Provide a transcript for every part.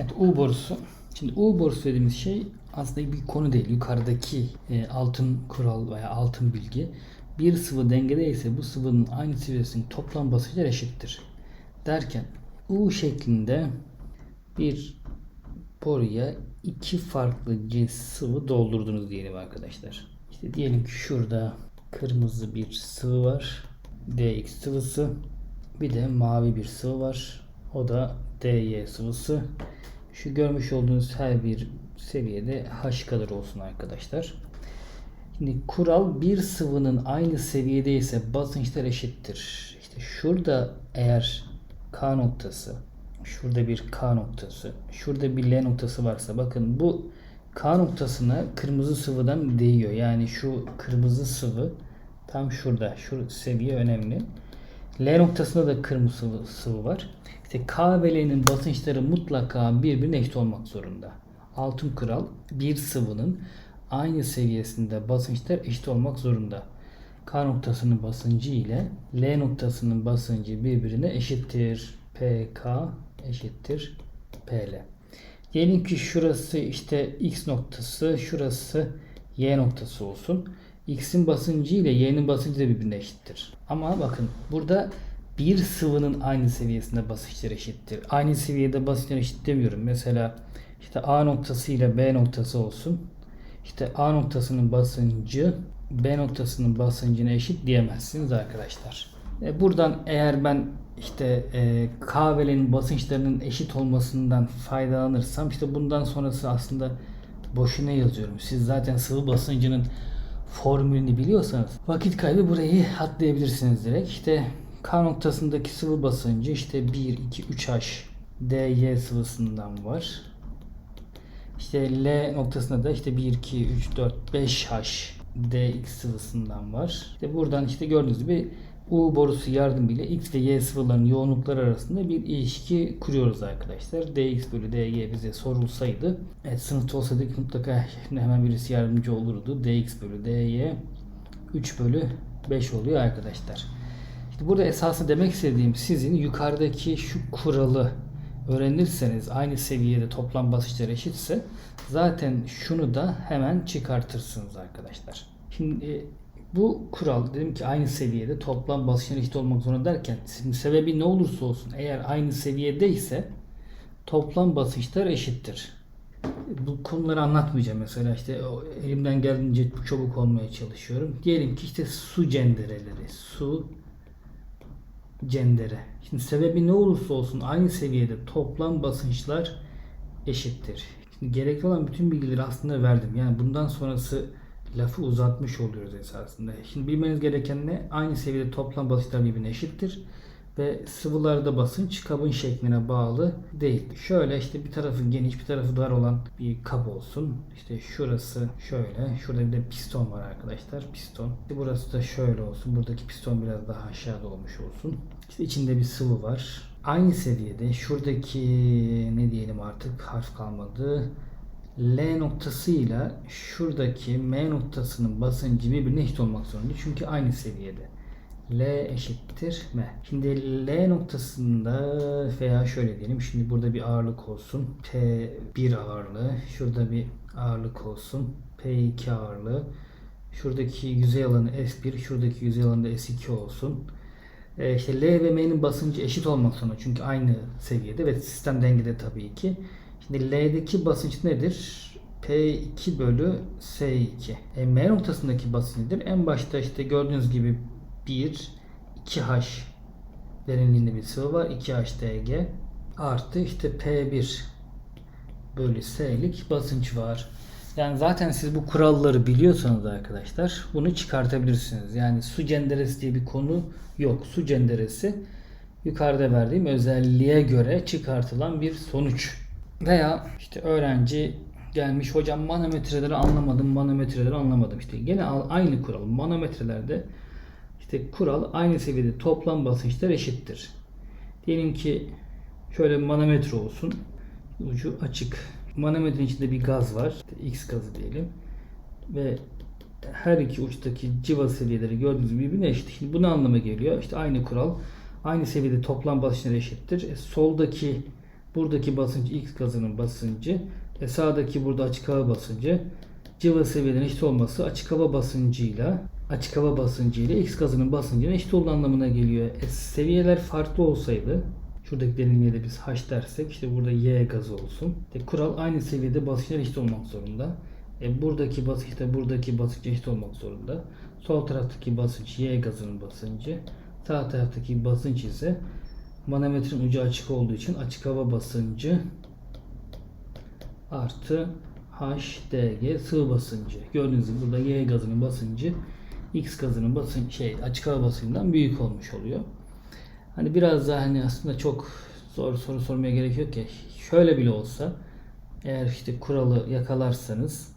Evet U borusu. Şimdi U borusu dediğimiz şey aslında bir konu değil. Yukarıdaki e, altın kural veya altın bilgi. Bir sıvı dengedeyse bu sıvının aynı seviyesinin toplam basınçları eşittir. Derken U şeklinde bir boruya iki farklı cins sıvı doldurdunuz diyelim arkadaşlar. İşte diyelim ki şurada kırmızı bir sıvı var. DX sıvısı. Bir de mavi bir sıvı var. O da DY sıvısı. Şu görmüş olduğunuz her bir seviyede H kadar olsun arkadaşlar. Şimdi kural bir sıvının aynı seviyede ise basınçlar eşittir. İşte şurada eğer K noktası, şurada bir K noktası, şurada bir L noktası varsa bakın bu K noktasına kırmızı sıvıdan değiyor. Yani şu kırmızı sıvı tam şurada. Şu seviye önemli. L noktasında da kırmızı sıvı, var. İşte K ve L'nin basınçları mutlaka birbirine eşit olmak zorunda. Altın kural bir sıvının aynı seviyesinde basınçlar eşit olmak zorunda. K noktasının basıncı ile L noktasının basıncı birbirine eşittir. PK eşittir PL. Diyelim ki şurası işte X noktası, şurası Y noktası olsun. X'in basıncı ile Y'nin basıncı da birbirine eşittir. Ama bakın burada bir sıvının aynı seviyesinde basınçlar eşittir. Aynı seviyede basınçlar eşit demiyorum. Mesela işte A noktası ile B noktası olsun. İşte A noktasının basıncı B noktasının basıncına eşit diyemezsiniz arkadaşlar. E, buradan eğer ben işte e, K ve L'nin basınçlarının eşit olmasından faydalanırsam işte bundan sonrası aslında boşuna yazıyorum. Siz zaten sıvı basıncının formülünü biliyorsanız vakit kaybı burayı atlayabilirsiniz direkt. İşte K noktasındaki sıvı basıncı işte 1, 2, 3H DY sıvısından var. İşte L noktasında da işte 1, 2, 3, 4, 5H DX sıvısından var. İşte buradan işte gördüğünüz gibi U borusu yardımıyla X ve Y sıvılarının yoğunlukları arasında bir ilişki kuruyoruz arkadaşlar. dx bölü dy bize sorulsaydı evet, sınıfta olsaydık mutlaka hemen birisi yardımcı olurdu. dx bölü dy 3 bölü 5 oluyor arkadaşlar. İşte burada esasında demek istediğim sizin yukarıdaki şu kuralı öğrenirseniz aynı seviyede toplam basınçlar eşitse zaten şunu da hemen çıkartırsınız arkadaşlar. Şimdi e, bu kural dedim ki aynı seviyede toplam basınçlar eşit olmak zorunda derken şimdi sebebi ne olursa olsun eğer aynı seviyedeyse toplam basınçlar eşittir. Bu konuları anlatmayacağım mesela işte elimden geldiğince çabuk olmaya çalışıyorum. Diyelim ki işte su cendereleri, su cendere. Şimdi sebebi ne olursa olsun aynı seviyede toplam basınçlar eşittir. Şimdi gerekli olan bütün bilgileri aslında verdim. Yani bundan sonrası lafı uzatmış oluyoruz esasında. Şimdi bilmeniz gereken ne? Aynı seviyede toplam basınçlar birbirine eşittir. Ve sıvılarda basınç kabın şekline bağlı değil. Şöyle işte bir tarafı geniş bir tarafı dar olan bir kap olsun. İşte şurası şöyle. Şurada bir de piston var arkadaşlar. Piston. İşte burası da şöyle olsun. Buradaki piston biraz daha aşağıda olmuş olsun. İşte içinde bir sıvı var. Aynı seviyede şuradaki ne diyelim artık harf kalmadı. L noktasıyla şuradaki M noktasının basıncı birbirine eşit olmak zorunda. Çünkü aynı seviyede. L eşittir M. Şimdi L noktasında veya şöyle diyelim. Şimdi burada bir ağırlık olsun. P1 ağırlığı. Şurada bir ağırlık olsun. P2 ağırlığı. Şuradaki yüzey alanı S1. Şuradaki yüzey alanı da S2 olsun. E işte L ve M'nin basıncı eşit olmak zorunda. Çünkü aynı seviyede ve sistem dengede tabii ki. Şimdi L'deki basınç nedir? P2 bölü S2. E, M noktasındaki basınç nedir? En başta işte gördüğünüz gibi 1, 2H derinliğinde bir sıvı var. 2HDG artı işte P1 bölü S'lik basınç var. Yani zaten siz bu kuralları biliyorsanız arkadaşlar bunu çıkartabilirsiniz. Yani su cenderesi diye bir konu yok. Su cenderesi yukarıda verdiğim özelliğe göre çıkartılan bir sonuç. Veya işte öğrenci gelmiş hocam manometreleri anlamadım, manometreleri anlamadım. İşte gene aynı kural. Manometrelerde işte kural aynı seviyede toplam basınçlar eşittir. Diyelim ki şöyle manometre olsun. Ucu açık. Manometrenin içinde bir gaz var. İşte X gazı diyelim. Ve her iki uçtaki civa seviyeleri gördüğünüz gibi birbirine eşit. Şimdi bu ne anlama geliyor? İşte aynı kural. Aynı seviyede toplam basınçlar eşittir. E, soldaki Buradaki basınç X gazının basıncı ve sağdaki burada açık hava basıncı cıva seviyelerinin eşit olması açık hava basıncıyla açık hava basıncıyla X gazının basıncına eşit olduğu anlamına geliyor. E, seviyeler farklı olsaydı şuradaki derinliğe de biz H dersek işte burada Y gazı olsun. E, kural aynı seviyede basınçlar eşit olmak zorunda. E, buradaki basınç da buradaki basınç eşit olmak zorunda. Sol taraftaki basınç Y gazının basıncı. Sağ taraftaki basınç ise manometrenin ucu açık olduğu için açık hava basıncı artı HDG sıvı basıncı. Gördüğünüz gibi burada Y gazının basıncı X gazının basıncı şey açık hava basıncından büyük olmuş oluyor. Hani biraz daha hani aslında çok zor soru sormaya gerek yok ki. Şöyle bile olsa eğer işte kuralı yakalarsanız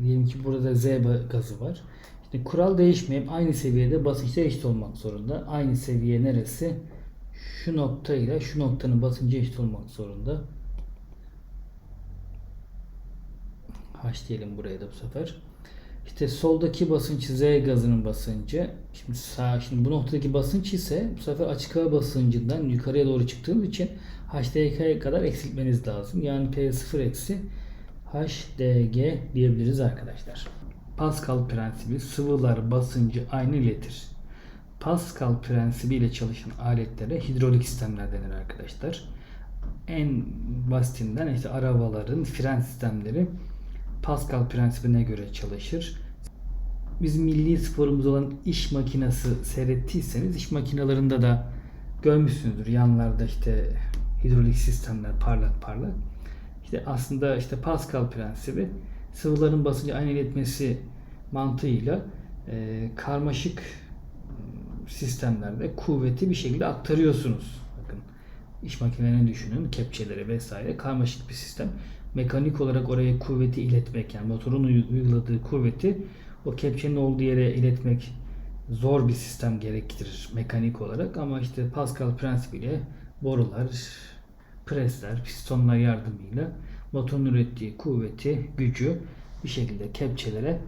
diyelim ki burada Z gazı var. İşte kural değişmeyip aynı seviyede basınçlar eşit olmak zorunda. Aynı seviye neresi? Şu nokta ile şu noktanın basıncı eşit olmak zorunda. H diyelim buraya da bu sefer. İşte soldaki basınç Z gazının basıncı. Şimdi sağ şimdi bu noktadaki basınç ise bu sefer açık hava basıncından yukarıya doğru çıktığımız için HDG'ye kadar eksiltmeniz lazım. Yani P0 eksi HDG diyebiliriz arkadaşlar. Pascal prensibi sıvılar basıncı aynı iletir. Pascal prensibi ile çalışan aletlere hidrolik sistemler denir arkadaşlar. En basitinden işte arabaların fren sistemleri Pascal prensibine göre çalışır. Bizim milli sporumuz olan iş makinesi seyrettiyseniz iş makinalarında da görmüşsünüzdür. Yanlarda işte hidrolik sistemler parlak parlak. İşte aslında işte Pascal prensibi sıvıların basıncı aynı iletmesi mantığıyla e, karmaşık sistemlerde kuvveti bir şekilde aktarıyorsunuz. Bakın iş makinelerini düşünün, kepçeleri vesaire karmaşık bir sistem. Mekanik olarak oraya kuvveti iletmek yani motorun uyguladığı kuvveti o kepçenin olduğu yere iletmek zor bir sistem gerektirir mekanik olarak ama işte Pascal prensibiyle borular, presler, pistonlar yardımıyla motorun ürettiği kuvveti, gücü bir şekilde kepçelere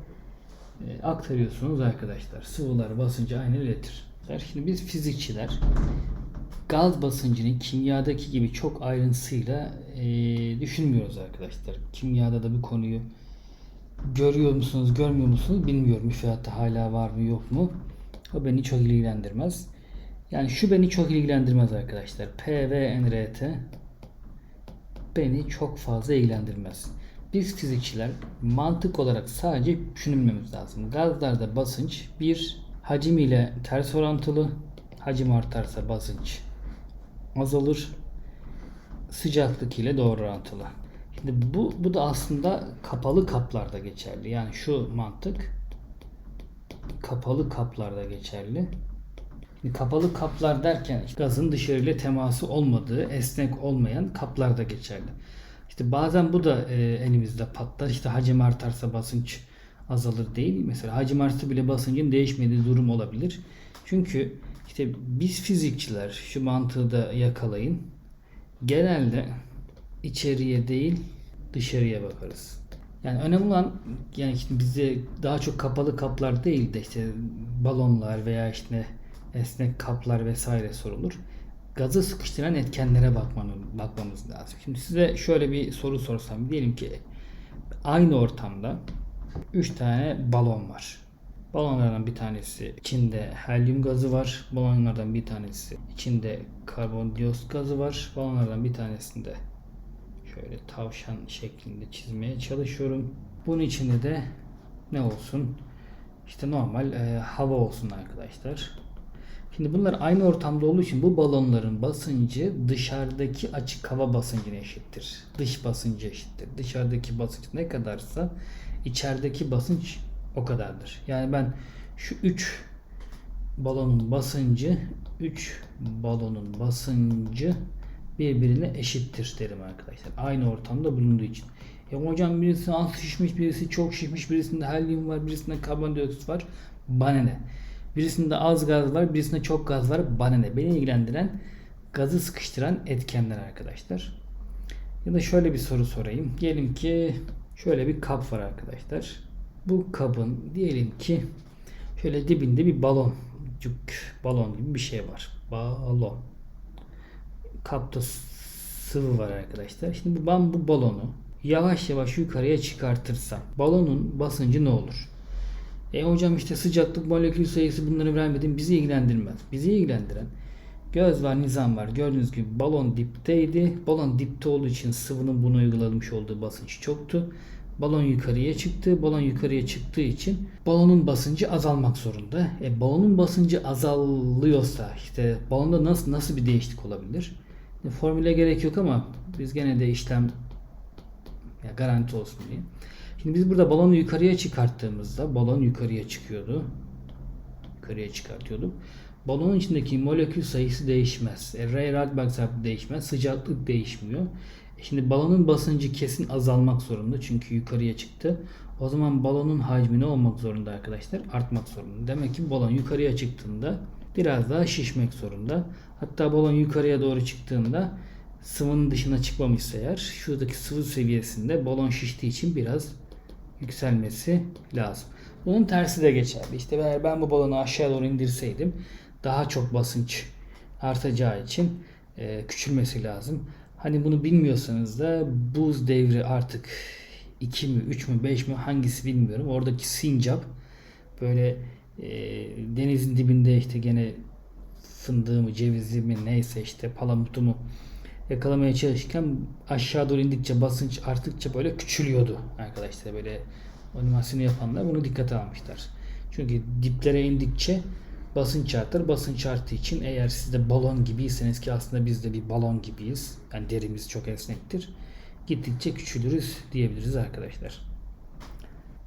e, aktarıyorsunuz arkadaşlar. Sıvılar basıncı aynı iletir. Şimdi biz fizikçiler gaz basıncını kimyadaki gibi çok ayrıntısıyla e, düşünmüyoruz arkadaşlar. Kimyada da bir konuyu görüyor musunuz, görmüyor musunuz bilmiyorum. Müfredatta hala var mı yok mu? O beni çok ilgilendirmez. Yani şu beni çok ilgilendirmez arkadaşlar. P ve NRT beni çok fazla ilgilendirmez. Biz fizikçiler mantık olarak sadece düşünmemiz lazım. Gazlarda basınç bir hacim ile ters orantılı. Hacim artarsa basınç azalır. Sıcaklık ile doğru orantılı. Şimdi bu, bu da aslında kapalı kaplarda geçerli. Yani şu mantık kapalı kaplarda geçerli. Şimdi kapalı kaplar derken gazın dışarıyla teması olmadığı, esnek olmayan kaplarda geçerli. İşte bazen bu da e, elimizde patlar. İşte hacim artarsa basınç azalır değil. Mesela hacim artsa bile basıncın değişmediği durum olabilir. Çünkü işte biz fizikçiler şu mantığı da yakalayın. Genelde içeriye değil dışarıya bakarız. Yani önemli olan yani işte bize daha çok kapalı kaplar değil de işte balonlar veya işte esnek kaplar vesaire sorulur. Gazı sıkıştıran etkenlere bakmanın, bakmamız lazım. Şimdi size şöyle bir soru sorsam diyelim ki aynı ortamda 3 tane balon var. Balonlardan bir tanesi içinde helyum gazı var. Balonlardan bir tanesi içinde karbondioksit gazı var. Balonlardan bir tanesinde şöyle tavşan şeklinde çizmeye çalışıyorum. Bunun içinde de ne olsun? İşte normal e, hava olsun arkadaşlar. Şimdi bunlar aynı ortamda olduğu için bu balonların basıncı dışarıdaki açık hava basıncına eşittir. Dış basıncı eşittir. Dışarıdaki basınç ne kadarsa içerideki basınç o kadardır. Yani ben şu 3 balonun basıncı 3 balonun basıncı birbirine eşittir derim arkadaşlar. Aynı ortamda bulunduğu için. Ya hocam birisi az şişmiş, birisi çok şişmiş, birisinde helyum var, birisinde karbondioksit var. Bana ne? Birisinde az gaz var, birisinde çok gaz var. Bana ne? Beni ilgilendiren gazı sıkıştıran etkenler arkadaşlar. Ya da şöyle bir soru sorayım. Diyelim ki şöyle bir kap var arkadaşlar. Bu kabın diyelim ki şöyle dibinde bir balon balon gibi bir şey var. Balon. Kapta sıvı var arkadaşlar. Şimdi ben bu balonu yavaş yavaş yukarıya çıkartırsam balonun basıncı ne olur? E hocam işte sıcaklık, molekül sayısı bunları vermedim. Bizi ilgilendirmez. Bizi ilgilendiren göz var, nizam var. Gördüğünüz gibi balon dipteydi. Balon dipte olduğu için sıvının bunu uygulamış olduğu basınç çoktu. Balon yukarıya çıktı. Balon yukarıya çıktığı için balonun basıncı azalmak zorunda. E, balonun basıncı azalıyorsa işte balonda nasıl nasıl bir değişiklik olabilir? E, formüle gerek yok ama biz gene de işlem ya garanti olsun diye. Şimdi biz burada balonu yukarıya çıkarttığımızda balon yukarıya çıkıyordu. Yukarıya çıkartıyorduk. Balonun içindeki molekül sayısı değişmez. E, Ray Radberg sabiti değişmez. Sıcaklık değişmiyor. E, şimdi balonun basıncı kesin azalmak zorunda. Çünkü yukarıya çıktı. O zaman balonun hacmi ne olmak zorunda arkadaşlar? Artmak zorunda. Demek ki balon yukarıya çıktığında biraz daha şişmek zorunda. Hatta balon yukarıya doğru çıktığında sıvının dışına çıkmamışsa eğer şuradaki sıvı seviyesinde balon şiştiği için biraz yükselmesi lazım. Bunun tersi de geçerli. İşte eğer ben bu balonu aşağı doğru indirseydim daha çok basınç artacağı için e, küçülmesi lazım. Hani bunu bilmiyorsanız da buz devri artık 2 mi 3 mü 5 mi hangisi bilmiyorum. Oradaki sincap böyle e, denizin dibinde işte gene fındığı mı cevizi mi neyse işte palamutu mu yakalamaya çalışırken aşağı doğru indikçe basınç arttıkça böyle küçülüyordu arkadaşlar böyle animasyonu yapanlar bunu dikkate almışlar. Çünkü diplere indikçe basınç artar. Basınç arttığı için eğer siz de balon gibiyseniz ki aslında biz de bir balon gibiyiz. Yani derimiz çok esnektir. Gittikçe küçülürüz diyebiliriz arkadaşlar.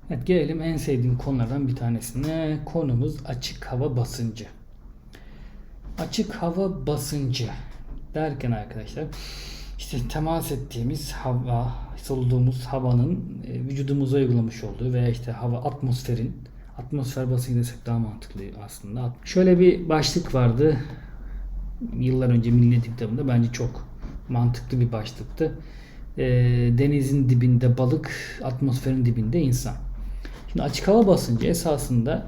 Evet gelelim en sevdiğim konulardan bir tanesine. Konumuz açık hava basıncı. Açık hava basıncı derken arkadaşlar işte temas ettiğimiz hava, soluduğumuz havanın e, vücudumuza uygulamış olduğu veya işte hava atmosferin atmosfer basıncı desek daha mantıklı aslında. Şöyle bir başlık vardı. Yıllar önce Milli Eğitim kitabında bence çok mantıklı bir başlıktı. E, denizin dibinde balık, atmosferin dibinde insan. Şimdi açık hava basıncı esasında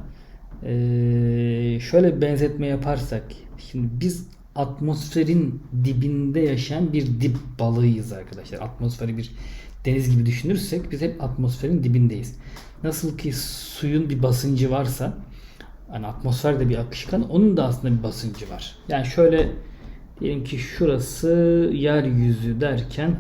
e, şöyle benzetme yaparsak şimdi biz atmosferin dibinde yaşayan bir dip balığıyız arkadaşlar. Atmosferi bir deniz gibi düşünürsek biz hep atmosferin dibindeyiz. Nasıl ki suyun bir basıncı varsa hani atmosferde bir akışkan onun da aslında bir basıncı var. Yani şöyle diyelim ki şurası yeryüzü derken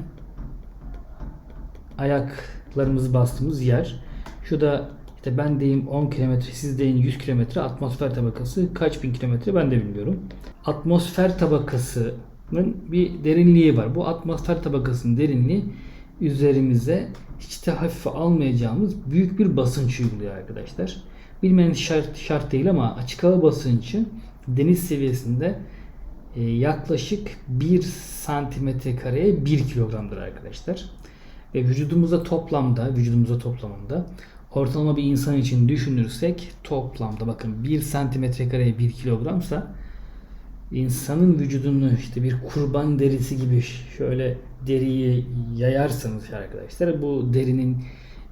ayaklarımızı bastığımız yer. Şu da işte ben deyim 10 kilometre, siz deyin 100 kilometre atmosfer tabakası kaç bin kilometre ben de bilmiyorum. Atmosfer tabakasının bir derinliği var. Bu atmosfer tabakasının derinliği üzerimize hiç de hafife almayacağımız büyük bir basınç uyguluyor arkadaşlar. Bilmeyen şart, şart değil ama açık hava basıncı deniz seviyesinde e, yaklaşık 1 santimetre kareye 1 kilogramdır arkadaşlar. Ve vücudumuza toplamda, vücudumuza toplamında ortalama bir insan için düşünürsek toplamda bakın 1 santimetre kareye 1 kilogramsa insanın vücudunu işte bir kurban derisi gibi şöyle deriyi yayarsanız arkadaşlar bu derinin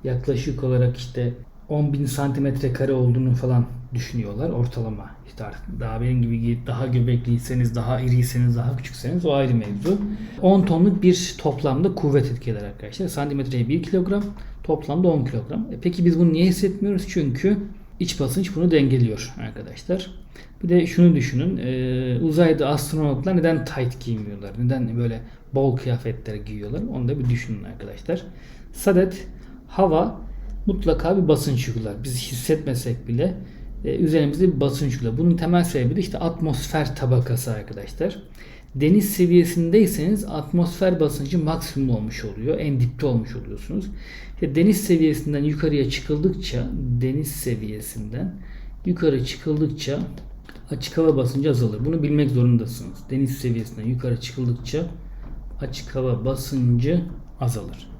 yaklaşık olarak işte 10.000 santimetre kare olduğunu falan düşünüyorlar ortalama. İşte artık daha benim gibi daha göbekliyseniz, daha iriyseniz, daha küçükseniz o ayrı mevzu. 10 tonluk bir toplamda kuvvet etkiler arkadaşlar. Santimetreye 1 kilogram, toplamda 10 kilogram. E peki biz bunu niye hissetmiyoruz? Çünkü iç basınç bunu dengeliyor arkadaşlar. Bir de şunu düşünün. E, uzayda astronotlar neden tight giymiyorlar? Neden böyle bol kıyafetler giyiyorlar? Onu da bir düşünün arkadaşlar. Sadet hava mutlaka bir basınç uygular. Biz hissetmesek bile e, üzerimizde bir basınç uygular. Bunun temel sebebi de işte atmosfer tabakası arkadaşlar. Deniz seviyesindeyseniz atmosfer basıncı maksimum olmuş oluyor. En dipte olmuş oluyorsunuz. İşte deniz seviyesinden yukarıya çıkıldıkça deniz seviyesinden yukarı çıkıldıkça açık hava basıncı azalır. Bunu bilmek zorundasınız. Deniz seviyesinden yukarı çıkıldıkça açık hava basıncı azalır.